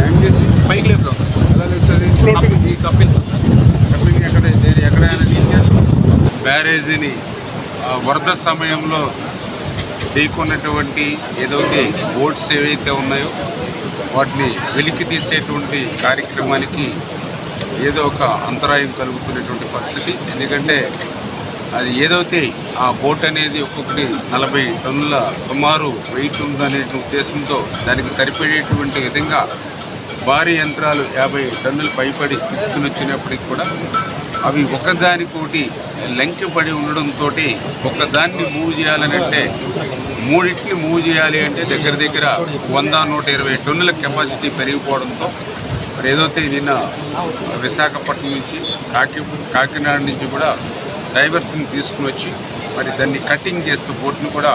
ఏం చేసి పైకి లేపుతాం ఎలా లేస్తుంది ఎక్కడ ఎక్కడైనా బ్యారేజీని ఆ, వరద సమయంలో ఢీకొన్నటువంటి ఏదైతే బోట్స్ ఏవైతే ఉన్నాయో వాటిని వెలికి తీసేటువంటి కార్యక్రమానికి ఏదో ఒక అంతరాయం కలుగుతున్నటువంటి పరిస్థితి. ఎందుకంటే అది ఏదైతే ఆ బోట్ అనేది ఒక్కొక్కటి నలభై టన్నుల సుమారు వెయిట్ ఉందనే ఉద్దేశంతో దానికి సరిపడేటువంటి విధంగా భారీ యంత్రాలు యాభై టన్నులు పైపడి తీసుకుని వచ్చినప్పటికి కూడా అవి ఒకదానికోటి లంకిపడి ఉండడంతో ఒకదాన్ని మూవ్ చేయాలని అంటే మూడింటిని మూవ్ చేయాలి అంటే దగ్గర దగ్గర వంద నూట ఇరవై టన్నుల కెపాసిటీ పెరిగిపోవడంతో మరి ఏదైతే నిన్న విశాఖపట్నం నుంచి కాకి కాకినాడ నుంచి కూడా డైవర్స్ని తీసుకుని వచ్చి మరి దాన్ని కటింగ్ చేస్తూ బోట్ను కూడా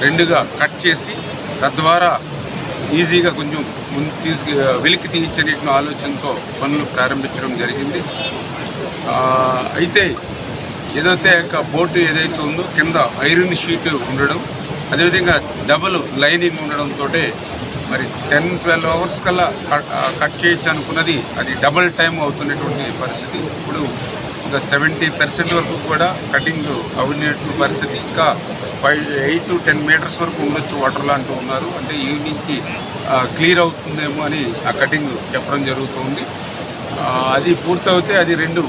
రెండుగా కట్ చేసి తద్వారా ఈజీగా కొంచెం ముందు తీసుకు వెలికి తీయించే ఆలోచనతో పనులు ప్రారంభించడం జరిగింది. అయితే ఏదైతే ఒక బోటు ఏదైతే ఉందో కింద ఐరన్ షీట్ ఉండడం అదేవిధంగా డబుల్ లైనింగ్ ఉండడంతో మరి టెన్ ట్వెల్వ్ అవర్స్ కల్లా కట్ కట్ చేయొచ్చు అనుకున్నది అది డబుల్ టైం అవుతున్నటువంటి పరిస్థితి. ఇప్పుడు ఇంకా సెవెంటీ పర్సెంట్ వరకు కూడా కటింగ్ అవినటువంటి పరిస్థితి. ఇంకా five eight to ten metres వరకు ఉండొచ్చు వాటర్లో అంటూ ఉన్నారు. అంటే ఈవినింగ్కి క్లియర్ అవుతుందేమో అని ఆ కటింగ్ చెప్పడం జరుగుతుంది. అది పూర్తవుతే అది రెండు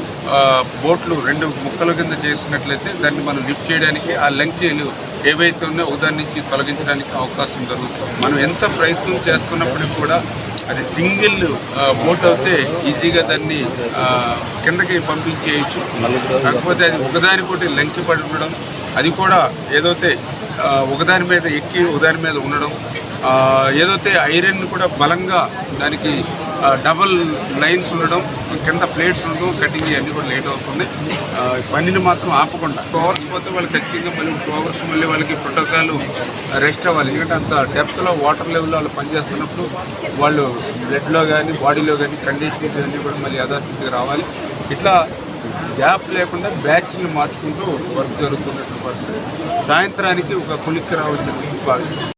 బోట్లు రెండు ముక్కల కింద చేసినట్లయితే దాన్ని మనం లిఫ్ట్ చేయడానికి ఆ లంచీలు ఏవైతే ఉన్నాయో ఒకదాని నుంచి తొలగించడానికి అవకాశం జరుగుతుంది మనం ఎంత ప్రయత్నం చేస్తున్నప్పటికీ కూడా అది సింగిల్ బోట్ అయితే ఈజీగా దాన్ని కిందకి పంపించేయచ్చు. కాకపోతే అది ఒకదానికోటి లంకి పడి ఉండడం అది కూడా ఏదైతే ఒకదాని మీద ఎక్కి ఒకదాని మీద ఉండడం ఏదైతే ఐరన్ కూడా బలంగా దానికి డబల్ లైన్స్ ఉండడం కింద ప్లేట్స్ ఉండడం కటింగ్ అన్నీ కూడా లేట్ అవుతుంది. పనిని మాత్రం ఆపకుండా టూ అవర్స్ పోతే వాళ్ళు ఖచ్చితంగా మళ్ళీ టూ అవర్స్ మళ్ళీ వాళ్ళకి ప్రోటోకాల్ రెస్ట్ అవ్వాలి. ఎందుకంటే అంత డెప్త్లో వాటర్ లెవెల్లో వాళ్ళు పనిచేస్తున్నప్పుడు వాళ్ళు బ్లడ్లో కానీ బాడీలో కానీ కండిషన్స్ అన్నీ కూడా మళ్ళీ యథాస్థితికి రావాలి. ఇట్లా గ్యాప్ లేకుండా బ్యాచ్లు మార్చుకుంటూ వర్క్ జరుగుతున్నటువంటి పరిస్థితి. సాయంత్రానికి ఒక కులిక్కి రావచ్చు భావిస్తున్నాం.